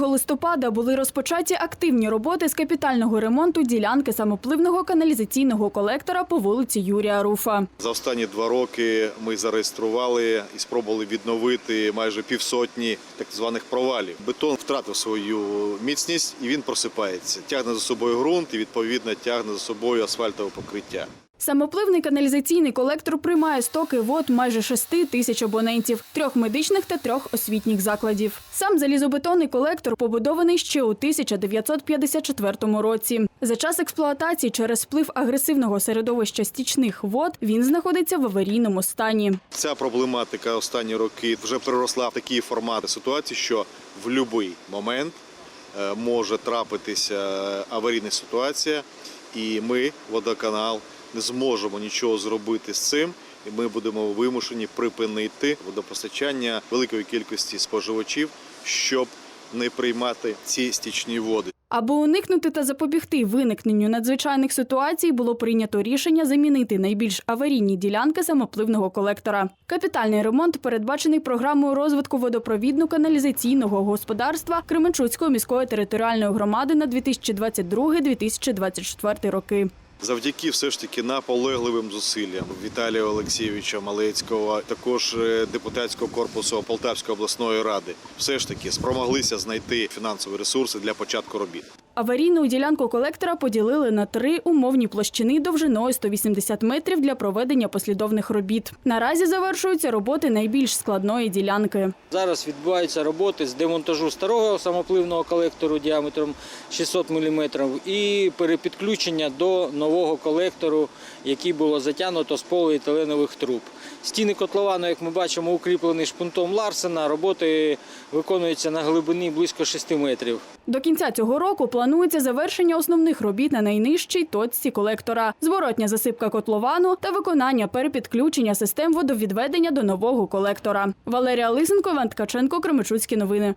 листопада були розпочаті активні роботи з капітального ремонту ділянки самопливного каналізаційного колектора по вулиці Юрія Руфа. За останні два роки ми зареєстрували і спробували відновити майже півсотні так званих провалів. Бетон втратив свою міцність і він просипається. Тягне за собою ґрунт і відповідно тягне за собою асфальтове покриття. Самопливний каналізаційний колектор приймає стоки вод майже 6 тисяч абонентів, трьох медичних та трьох освітніх закладів. Сам залізобетонний колектор побудований ще у 1954 році. За час експлуатації через вплив агресивного середовища стічних вод він знаходиться в аварійному стані. Ця проблематика останні роки вже переросла в такі формати ситуації, що в будь-який момент е, може трапитися аварійна ситуація, і ми, водоканал, не зможемо нічого зробити з цим. І ми будемо вимушені припинити водопостачання великої кількості споживачів, щоб не приймати ці стічні води. Аби уникнути та запобігти виникненню надзвичайних ситуацій, було прийнято рішення замінити найбільш аварійні ділянки самопливного колектора. Капітальний ремонт передбачений програмою розвитку водопровідно-каналізаційного господарства Кременчуцької міської територіальної громади на 2022-2024 роки. Завдяки все ж таки наполегливим зусиллям Віталія Олексійовича Малецького, також е, депутатського корпусу Полтавської обласної ради, все ж таки спромоглися знайти фінансові ресурси для початку робіт. Аварійну ділянку колектора поділили на три умовні площини довжиною 180 метрів для проведення послідовних робіт. Наразі завершуються роботи найбільш складної ділянки. Зараз відбуваються роботи з демонтажу старого самопливного колектору діаметром 600 мм і перепідключення до нового колектору, який було затягнуто з поліетиленових труб. Стіни котловану, як ми бачимо, укріплені шпунтом Ларсена. Роботи виконуються на глибині близько 6 метрів. До кінця цього року планується завершення основних робіт на найнижчій точці колектора, зворотня засипка котловану та виконання перепідключення систем водовідведення до нового колектора. Валерія Лисенко, Ван Ткаченко, Кременчуцькі новини.